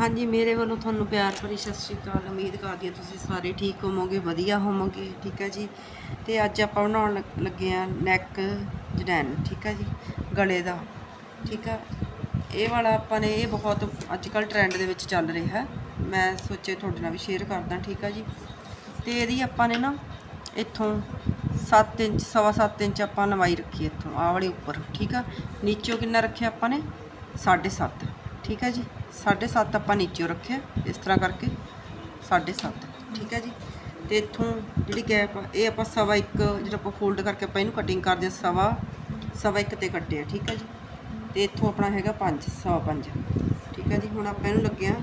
ਹਾਂਜੀ, ਮੇਰੇ ਵੱਲੋਂ ਤੁਹਾਨੂੰ ਪਿਆਰ ਭਰੀ ਸਤਿ ਸ਼੍ਰੀ ਅਕਾਲ। ਉਮੀਦ ਕਰਦੀ ਹਾਂ ਤੁਸੀਂ ਸਾਰੇ ਠੀਕ ਹੋਵੋਗੇ, ਵਧੀਆ ਹੋਵੋਗੇ, ਠੀਕ ਹੈ ਜੀ? ਤੇ ਅੱਜ ਆਪਾਂ ਬਣਾਉਣ ਲੱਗ- ਲੱਗੇ ਆ ਨੈਕ ਡਿਜ਼ਾਈਨ ਠੀਕ ਹੈ ਜੀ? ਗਲੇ ਦਾ, ਠੀਕ ਆ? ਇਹ ਵਾਲਾ ਆਪਾਂ ਨੇ, ਇਹ ਬਹੁਤ ਅੱਜ ਕੱਲ ਟ੍ਰੈਂਡ ਦੇ ਵਿੱਚ ਚੱਲ ਰਿਹਾ ਮੈਂ ਸੋਚੇ ਤੁਹਾਡੇ ਨਾਲ ਵੀ ਸ਼ੇਅਰ ਕਰਦਾ, ਠੀਕ ਆ ਜੀ? ਤੇ ਇਹਦੀ ਆਪਾਂ ਨੇ ਨਾ, ਇੱਥੋਂ 7 ਇੰਚ, ਸਵਾ ਸੱਤ ਇੰਚ ਆਪਾਂ ਲੰਬਾਈ ਰੱਖੀ ਇੱਥੋਂ, ਆਹ ਵਾਲੇ ਉੱਪਰ, ਠੀਕ ਆ? ਨੀਚੋਂ ਕਿੰਨਾ ਰੱਖਿਆ ਆਪਾਂ ਨੇ? 7.5 ਠੀਕ ਹੈ ਜੀ? 7.5 ਆਪਾਂ ਨੀਚੋਂ ਰੱਖਿਆ, ਇਸ ਤਰ੍ਹਾਂ ਕਰਕੇ 7.5 ਠੀਕ ਹੈ ਜੀ? ਤੇ ਇੱਥੋਂ ਜਿਹੜੀ ਗੈਪ ਆ, ਇਹ ਆਪਾਂ ਸਵਾ ਇੱਕ, ਜਿਹੜਾ ਆਪਾਂ ਫੋਲਡ ਕਰਕੇ ਆਪਾਂ ਇਹਨੂੰ ਕਟਿੰਗ ਕਰਦੇ ਹਾਂ, ਸਵਾ ਸਵਾ ਇੱਕ ਤੇ ਕੱਟਿਆ, ਠੀਕ ਹੈ ਜੀ? ਤੇ ਇੱਥੋਂ ਆਪਣਾ ਹੈਗਾ 5 ਸਵਾ 5 ਠੀਕ ਹੈ ਜੀ? ਹੁਣ ਆਪਾਂ ਇਹਨੂੰ ਲੱਗਿਆ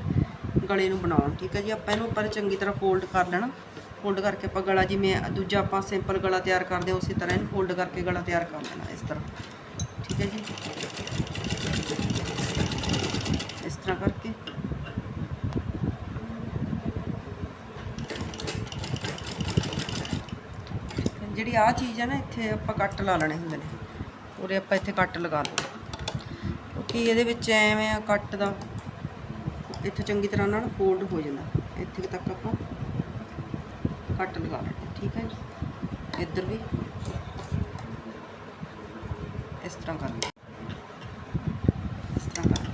ਗਲੇ ਨੂੰ ਬਣਾਉਣ, ਠੀਕ ਹੈ ਜੀ? ਆਪਾਂ ਇਹਨੂੰ ਉੱਪਰ ਚੰਗੀ ਤਰ੍ਹਾਂ ਫੋਲਡ ਕਰ ਲੈਣਾ। ਫੋਲਡ ਕਰਕੇ ਆਪਾਂ ਗਲਾ ਜਿਵੇਂ ਦੂਜਾ ਆਪਾਂ ਸਿੰਪਲ ਗਲਾ ਤਿਆਰ ਕਰਦੇ ਹਾਂ, ਉਸੇ ਤਰ੍ਹਾਂ ਇਹਨੂੰ ਫੋਲਡ ਕਰਕੇ ਗਲਾ ਤਿਆਰ ਕਰ ਲੈਣਾ, ਇਸ ਤਰ੍ਹਾਂ। ਠੀਕ ਹੈ ਜੀ ਇਸ ਤਰ੍ਹਾਂ ਕਰਕੇ ਜਿਹੜੀ ਆ ਚੀਜ਼ ਹੈ ਨਾ, ਇੱਥੇ ਆਪਾਂ ਕੱਟ ਲਾ ਲੈਣੇ ਹੁੰਦੇ ਨੇ। ਉਰੇ ਆਪਾਂ ਇੱਥੇ ਕੱਟ ਲਗਾ ਲਓ। ਕਿਉਂਕਿ ਇਹਦੇ ਵਿੱਚ ਐਵੇਂ ਆ ਕੱਟ ਦਾ, ਇੱਥੇ ਚੰਗੀ ਤਰ੍ਹਾਂ ਨਾਲ ਫੋਲਡ ਹੋ ਜਾਂਦਾ। ਇੱਥੇ ਤੱਕ ਆਪਾਂ ਕੱਟ ਲਗਾ ਲੈਣਾ ਠੀਕ ਹੈ ਜੀ? ਇੱਧਰ ਵੀ ਇਸ ਤਰ੍ਹਾਂ ਕਰ ਲਓ ਇਸ ਤਰ੍ਹਾਂ ਕਰ ਲਓ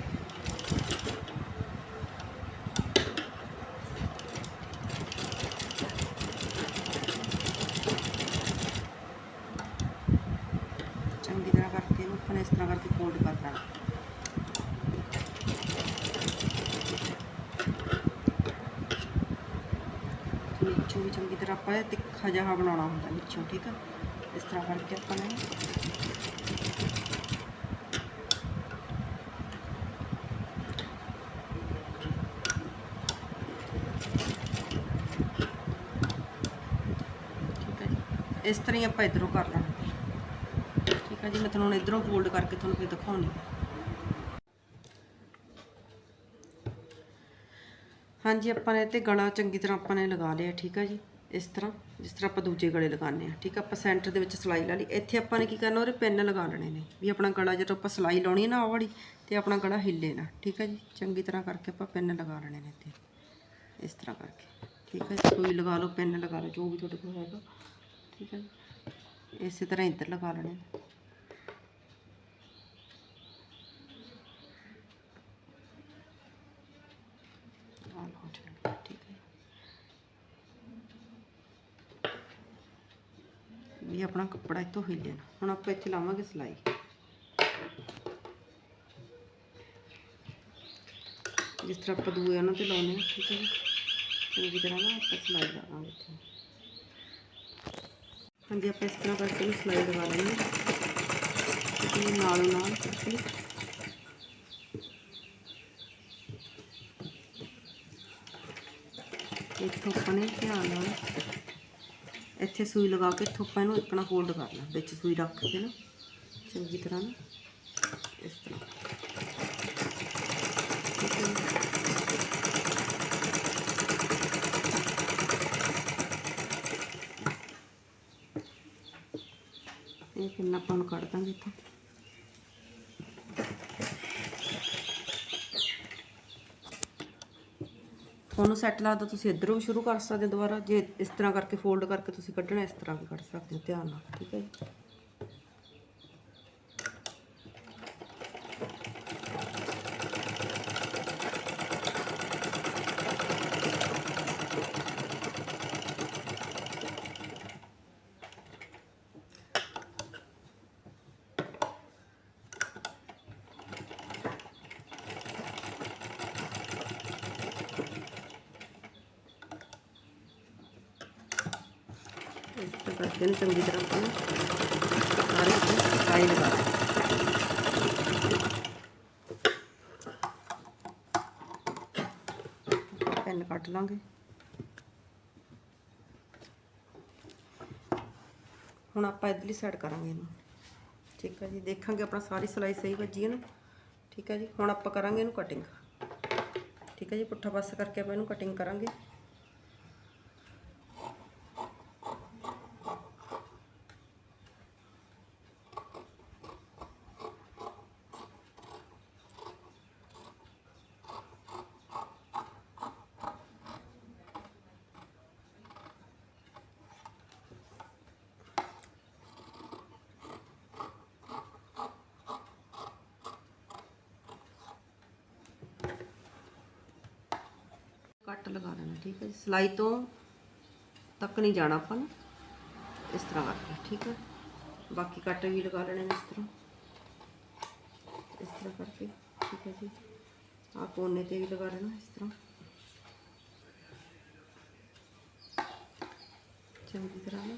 ਚੰਗੀ ਤਰ੍ਹਾਂ ਕਰਕੇ ਇਹਨੂੰ ਆਪਾਂ ਨੇ ਇਸ ਤਰ੍ਹਾਂ ਕਰਕੇ ਫੋਲਡ ਕਰ ਲੈਣਾ ਨੀਚੋਂ ਵੀ ਚੰਗੀ ਤਰ੍ਹਾਂ ਆਪਾਂ ਇਹ ਤਿੱਖਾ ਜਿਹਾ ਬਣਾਉਣਾ ਹੁੰਦਾ ਨੀਚੋਂ ਠੀਕ ਆ ਇਸ ਤਰ੍ਹਾਂ ਕਰਕੇ ਆਪਾਂ ਨੇ ਠੀਕ ਹੈ ਜੀ ਇਸ ਤਰ੍ਹਾਂ ਹੀ ਆਪਾਂ ਇਧਰੋਂ ਕਰ ਲੈਣਾ ਠੀਕ ਹੈ ਜੀ, ਮੈਂ ਤੁਹਾਨੂੰ ਹੁਣ ਇਧਰੋਂ ਫੋਲਡ ਕਰਕੇ ਤੁਹਾਨੂੰ ਫਿਰ ਦਿਖਾਉਣੀ ਹਾਂਜੀ, ਆਪਾਂ ਨੇ ਤੇ ਗਲਾ ਚੰਗੀ ਤਰ੍ਹਾਂ ਆਪਾਂ ਨੇ ਲਗਾ ਲਿਆ, ਠੀਕ ਹੈ ਜੀ, ਇਸ ਤਰ੍ਹਾਂ, ਜਿਸ ਤਰ੍ਹਾਂ ਆਪਾਂ ਦੂਜੇ ਗਲੇ ਲਗਾਉਂਦੇ ਆ ਠੀਕ ਆ, ਆਪਾਂ ਸੈਂਟਰ ਦੇ ਵਿੱਚ ਸਲਾਈ ਲਾ ਲਈ। ਇੱਥੇ ਆਪਾਂ ਨੇ ਕੀ ਕਰਨਾ, ਉਹਦੇ ਪਿੰਨ ਲਗਾ ਲੈਣੇ ਨੇ, ਵੀ ਆਪਣਾ ਗਲਾ ਜਦੋਂ ਆਪਾਂ ਸਲਾਈ ਲਾਉਣੀ ਹੈ ਨਾ, ਆਹ ਵਾਲੀ, ਤੇ ਆਪਣਾ ਗਲਾ ਹਿੱਲੇ ਨਾ, ਠੀਕ ਹੈ ਜੀ, ਚੰਗੀ ਤਰ੍ਹਾਂ ਕਰਕੇ ਆਪਾਂ ਪਿੰਨ ਲਗਾ ਲੈਣੇ ਨੇ ਇੱਥੇ, ਇਸ ਤਰ੍ਹਾਂ ਕਰਕੇ, ਠੀਕ ਹੈ ਜੀ, ਕੋਈ ਲਗਾ ਲਓ, ਪਿੰਨ ਲਗਾ ਲਓ, ਜੋ ਵੀ ਤੁਹਾਡੇ ਕੋਲ ਹੈਗਾ, ਠੀਕ ਹੈ ਜੀ, ਇਸੇ ਤਰ੍ਹਾਂ ਇੱਧਰ ਲਗਾ ਲੈਣੇ ਨੇ। ਆਹ ਲਓ ਜੀ, ਹੈ ਇਹ ਆਪਣਾ ਕੱਪੜਾ ਇੱਥੋਂ ਹੀ ਨਾ ਹੁਣ ਆਪਾਂ ਇੱਥੇ ਲਾਵਾਂਗੇ ਸਿਲਾਈ। ਜਿਸ ਤਰ੍ਹਾਂ ਆਪਾਂ ਦੂਏ ਉਹਨਾਂ ਤੇ ਲਾਉਨੇ ਆ ਠੀਕ ਹੈ ਚੰਗੀ ਤਰ੍ਹਾਂ ਨਾ ਆਪਾਂ ਸਿਲਾਈ ਲਾਵਾਂਗੇ ਇੱਥੇ। ਹਾਂਜੀ ਆਪਾਂ ਇਸ ਤਰ੍ਹਾਂ ਕਰਕੇ ਇਹਨੂੰ ਸਿਲਾਈ ਲਗਾ ਲੈਣੀ ਹੈ। ਨਾਲੋਂ ਨਾਲ ਕਰਕੇ ਇੱਥੋਂ ਆਪਾਂ ਨੇ ਧਿਆਨ ਨਾਲ। ਇੱਥੇ ਸੂਈ ਲਗਾ ਕੇ ਇੱਥੋਂ ਆਪਾਂ ਇਹਨੂੰ ਇਕਣਾ ਫੋਲਡ ਕਰਨਾ ਵਿੱਚ ਸੂਈ ਰੱਖ ਕੇ ਨਾ। ਚੰਗੀ ਤਰ੍ਹਾਂ ਨਾ, ਇਸ ਤਰ੍ਹਾਂ। ਇਹ ਕਿੰਨਾ ਆਪਾਂ ਨੂੰ ਕੱਢ ਦਾਂਗੇ ਇੱਥੋਂ। ਤੁਹਾਨੂੰ ਸੈੱਟ ਲੱਗਦਾ ਤੁਸੀਂ ਇੱਧਰੋਂ ਵੀ ਸ਼ੁਰੂ ਕਰ ਸਕਦੇ ਹੋ ਦੁਬਾਰਾ। ਜੇ ਇਸ ਤਰ੍ਹਾਂ ਕਰਕੇ ਫੋਲਡ ਕਰਕੇ ਤੁਸੀਂ ਕੱਢਣਾ, ਇਸ ਤਰ੍ਹਾਂ ਵੀ ਕੱਢ ਸਕਦੇ ਹੋ, ਧਿਆਨ ਨਾਲ, ਠੀਕ ਹੈ ਜੀ ਇਸ ਤਰ੍ਹਾਂ ਕਰਕੇ ਇਹਨੂੰ ਚੰਗੀ ਤਰ੍ਹਾਂ ਆਪਾਂ ਸਾਰੇ ਸਾਈ ਲਗਾ ਪੈਨ ਕੱਟ ਲਾਂਗੇ। ਹੁਣ ਆਪਾਂ ਇਧਰਲੀ ਸਾਈਡ ਕਰਾਂਗੇ ਇਹਨੂੰ। ਠੀਕ ਹੈ ਜੀ, ਦੇਖਾਂਗੇ ਆਪਣਾ ਸਾਰੀ ਸਿਲਾਈ ਸਹੀ ਵੱਜੀ ਹੈ ਨਾ। ਠੀਕ ਹੈ ਜੀ, ਹੁਣ ਆਪਾਂ ਕਰਾਂਗੇ ਇਹਨੂੰ ਕਟਿੰਗ ਠੀਕ ਹੈ ਜੀ, ਪੁੱਠਾ ਪਾਸਾ ਕਰਕੇ ਆਪਾਂ ਇਹਨੂੰ ਕਟਿੰਗ ਕਰਾਂਗੇ। ਕੱਟ ਲਗਾ ਲੈਣਾ ਠੀਕ ਹੈ ਜੀ। ਸਲਾਈ ਤੋਂ ਤੱਕ ਨਹੀਂ ਜਾਣਾ ਆਪਾਂ ਨੂੰ। ਇਸ ਤਰ੍ਹਾਂ ਕਰਕੇ, ਠੀਕ ਹੈ। ਬਾਕੀ ਕੱਟ ਵੀ ਲਗਾ ਲੈਣੇ ਨੇ ਇਸ ਤਰ੍ਹਾਂ। ਇਸ ਤਰ੍ਹਾਂ ਕਰਕੇ, ਠੀਕ ਹੈ ਜੀ। ਆ ਕੋਨੇ ਤੇ ਵੀ ਲਗਾ ਲੈਣਾ ਇਸ ਤਰ੍ਹਾਂ। ਚੰਗੀ ਤਰ੍ਹਾਂ ਨਾ।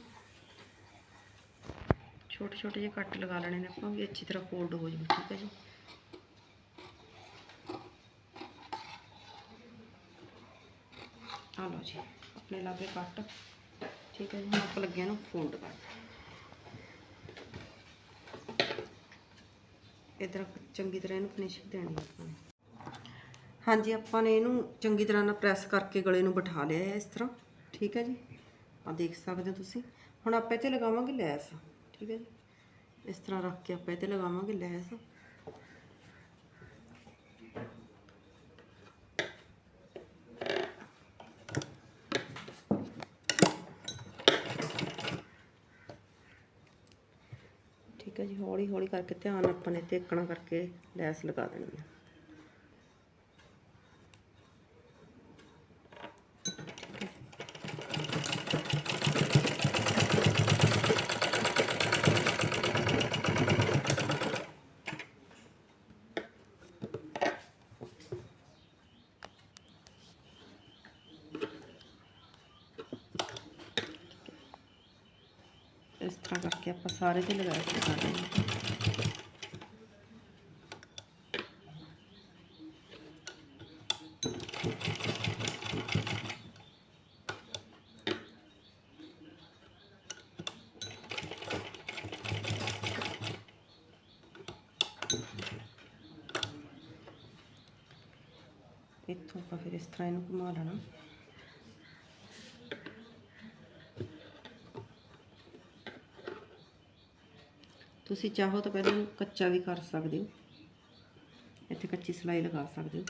ਛੋਟੇ ਛੋਟੇ ਜਿਹੇ ਕੱਟ ਲਗਾ ਲੈਣੇ ਨੇ ਆਪਾਂ, ਵੀ ਅੱਛੀ ਤਰ੍ਹਾਂ ਫੋਲਡ ਹੋ ਜਾਵੇ ਠੀਕ ਹੈ ਜੀ। ਆ ਲਓ ਜੀ। ਆਪਣੇ ਲਾਗੇ ਕੱਟ। ਠੀਕ ਹੈ ਜੀ, ਹੁਣ ਆਪਾਂ ਲੱਗਿਆ ਨੂੰ ਫੋਲਡ ਕਰ ਇਧਰ ਚੰਗੀ ਤਰ੍ਹਾਂ ਇਹਨੂੰ ਫਿਨਿਸ਼ਿੰਗ ਦੇਣੀ ਆਪਾਂ ਨੇ। ਹਾਂਜੀ, ਆਪਾਂ ਨੇ ਇਹਨੂੰ ਚੰਗੀ ਤਰ੍ਹਾਂ ਨਾਲ ਪ੍ਰੈਸ ਕਰਕੇ ਗਲੇ ਨੂੰ ਬਿਠਾ ਲਿਆ ਹੈ ਇਸ ਤਰ੍ਹਾਂ। ਠੀਕ ਹੈ ਜੀ? ਆ ਦੇਖ ਸਕਦੇ ਹੋ ਤੁਸੀਂ। ਹੁਣ ਆਪਾਂ 'ਤੇ ਲਗਾਵਾਂਗੇ ਲੈਸ। ਠੀਕ ਹੈ ਜੀ? ਇਸ ਤਰ੍ਹਾਂ ਰੱਖ ਕੇ ਆਪਾਂ ਇਹ ਇੱਥੇ ਲਗਾਵਾਂਗੇ ਲੈਸ। ਠੀਕ ਹੈ ਜੀ ਹੌਲੀ ਹੌਲੀ ਕਰਕੇ ਧਿਆਨ ਆਪਾਂ ਨੇ ਤੇ ਕਰਕੇ ਲੈਸ ਲਗਾ ਦੇਣੀ ਹੈ ਇਸ ਤਰ੍ਹਾਂ ਕਰਕੇ ਆਪਾਂ ਸਾਰੇ ਤੇ ਲਗਾ ਸਕਦੇ ਹਾਂ ਇੱਥੋਂ ਆਪਾਂ ਫਿਰ ਇਸ ਤਰ੍ਹਾਂ ਇਹਨੂੰ ਘੁਮਾ ਲੈਣਾ। ਤੁਸੀਂ ਚਾਹੋ ਤਾਂ ਪਹਿਲਾਂ ਕੱਚਾ ਵੀ ਕਰ ਸਕਦੇ ਹੋ। ਇੱਥੇ ਕੱਚੀ ਸਲਾਈ ਲਗਾ ਸਕਦੇ ਹੋ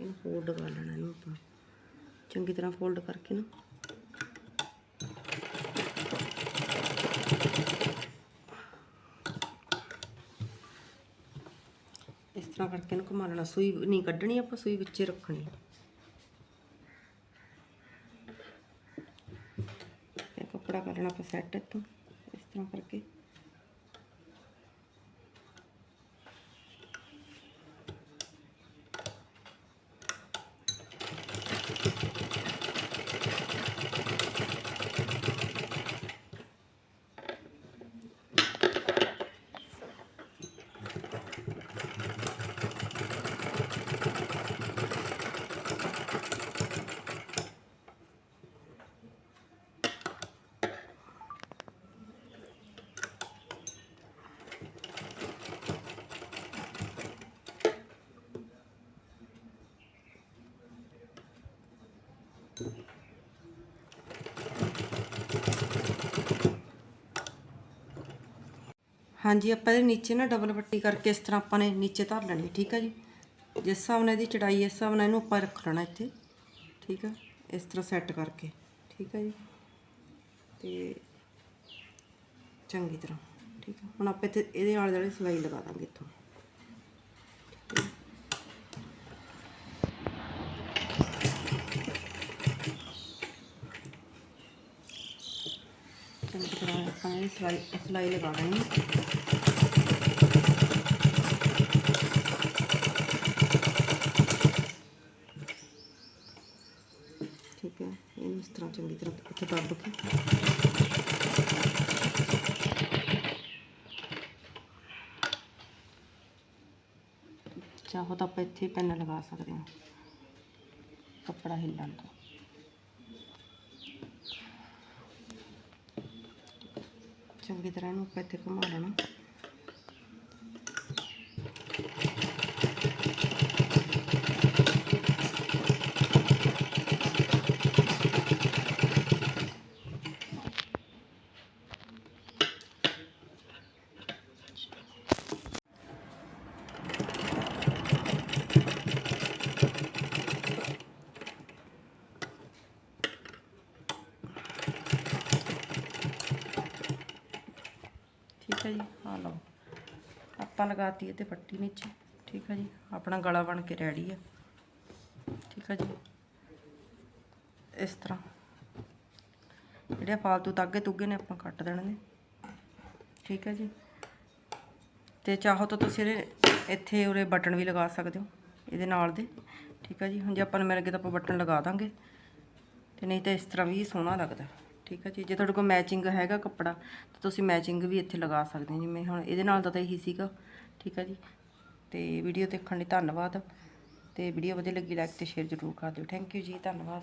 ਇਹਨੂੰ ਫੋਲਡ ਕਰ ਲੈਣਾ ਇਹਨੂੰ ਆਪਾਂ। ਚੰਗੀ ਤਰ੍ਹਾਂ ਫੋਲਡ ਕਰਕੇ ਨਾ। ਇਸ ਤਰ੍ਹਾਂ ਕਰਕੇ ਇਹਨੂੰ ਘੁਮਾ ਲੈਣਾ। ਸੂਈ ਨਹੀਂ ਕੱਢਣੀ ਆਪਾਂ, ਸੂਈ ਵਿੱਚ ਰੱਖਣੀ। ਇਹ ਕੱਪੜਾ ਕਰ ਲੈਣਾ ਆਪਾਂ ਸੈੱਟ ਇੱਥੋਂ। ਇਸ ਤਰ੍ਹਾਂ ਕਰਕੇ। ਹਾਂਜੀ, ਆਪਾਂ ਇਹਦੇ ਨੀਚੇ ਨਾ ਡਬਲ ਪੱਟੀ ਕਰਕੇ ਇਸ ਤਰ੍ਹਾਂ ਆਪਾਂ ਨੇ ਨੀਚੇ ਧਰ ਲੈਣੀ, ਠੀਕ ਆ ਜੀ? ਜਿਸ ਹਿਸਾਬ ਨਾਲ ਇਹਦੀ ਚੜਾਈ, ਇਸ ਹਿਸਾਬ ਨਾਲ ਇਹਨੂੰ ਆਪਾਂ ਰੱਖ ਲੈਣਾ ਇੱਥੇ, ਠੀਕ ਆ? ਇਸ ਤਰ੍ਹਾਂ ਸੈੱਟ ਕਰਕੇ, ਠੀਕ ਹੈ ਜੀ? ਤੇ ਚੰਗੀ ਤਰ੍ਹਾਂ, ਠੀਕ ਆ? ਹੁਣ ਆਪਾਂ ਇੱਥੇ, ਇਹਦੇ ਆਲੇ ਦੁਆਲੇ ਸਲਾਈ ਲਗਾ ਦਾਂਗੇ ਇੱਥੋਂ ਚੰਗੀ ਤਰ੍ਹਾਂ ਆਪਾਂ ਇਹ ਸਲਾਈ ਸਲਾਈ ਲਗਾ ਲੈਣੀ ਹੈ। ਠੀਕ ਹੈ ਇਹਨੂੰ ਇਸ ਤਰ੍ਹਾਂ ਚੰਗੀ ਤਰ੍ਹਾਂ ਇੱਥੇ ਦੱਬ ਕੇ ਚਾਹੋ ਤਾਂ ਆਪਾਂ ਇੱਥੇ ਪੈਨ ਲਗਾ ਸਕਦੇ ਹਾਂ ਕੱਪੜਾ ਹਿੱਲਣ ਤੋਂ ਚੰਗੀ ਤਰ੍ਹਾਂ ਠੀਕ ਹੈ ਜੀ ਆ ਲਓ। ਆਪਾਂ ਲਗਾਤੀ ਤੇ ਪੱਟੀ ਨੀਚੇ ਠੀਕ ਹੈ ਜੀ, ਆਪਣਾ ਗਲਾ ਬਣ ਕੇ ਰੈਡੀ ਹੈ ਠੀਕ ਹੈ ਜੀ। ਇਸ ਤਰ੍ਹਾਂ। ਜਿਹੜੇ ਫਾਲਤੂ ਤਾਗੇ ਤੁਗੇ ਨੇ, ਆਪਾਂ ਕੱਟ ਦੇਣੇ ਨੇ। ਠੀਕ ਹੈ ਜੀ। ਤੇ ਚਾਹੋ ਤਾਂ ਤੁਸੀਂ ਇਹਦੇ, ਇੱਥੇ ਉਰੇ ਬਟਨ ਵੀ ਲਗਾ ਸਕਦੇ ਹੋ, ਇਹਦੇ ਨਾਲ ਦੇ। ਠੀਕ ਹੈ ਜੀ। ਹੁਣ ਜੇ ਆਪਾਂ ਨੂੰ ਮਿਲ ਗਏ ਤਾਂ ਆਪਾਂ ਬਟਨ ਲਗਾ ਦਾਂਗੇ। ਤੇ ਨਹੀਂ ਤਾਂ ਇਸ ਤਰ੍ਹਾਂ ਵੀ ਸੋਹਣਾ ਲੱਗਦਾ। ਠੀਕ ਆ ਜੀ, ਜੇ ਤੁਹਾਡੇ ਕੋਲ ਮੈਚਿੰਗ ਹੈਗਾ ਕੱਪੜਾ, ਤਾਂ ਤੁਸੀਂ ਮੈਚਿੰਗ ਵੀ ਇੱਥੇ ਲਗਾ ਸਕਦੇ ਹੋ ਜਿਵੇਂ ਹੁਣ ਇਹਦੇ ਨਾਲ ਦਾ ਤਾਂ ਇਹੀ ਸੀਗਾ, ਠੀਕ ਹੈ ਜੀ। ਤੇ ਵੀਡੀਓ ਦੇਖਣ ਲਈ ਧੰਨਵਾਦ। ਤੇ ਵੀਡੀਓ ਵਧੀਆ ਲੱਗੀ ਲਾਈਕ ਤੇ ਸ਼ੇਅਰ ਜ਼ਰੂਰ ਕਰ ਦਿਓ। ਥੈਂਕ ਯੂ ਜੀ, ਧੰਨਵਾਦ।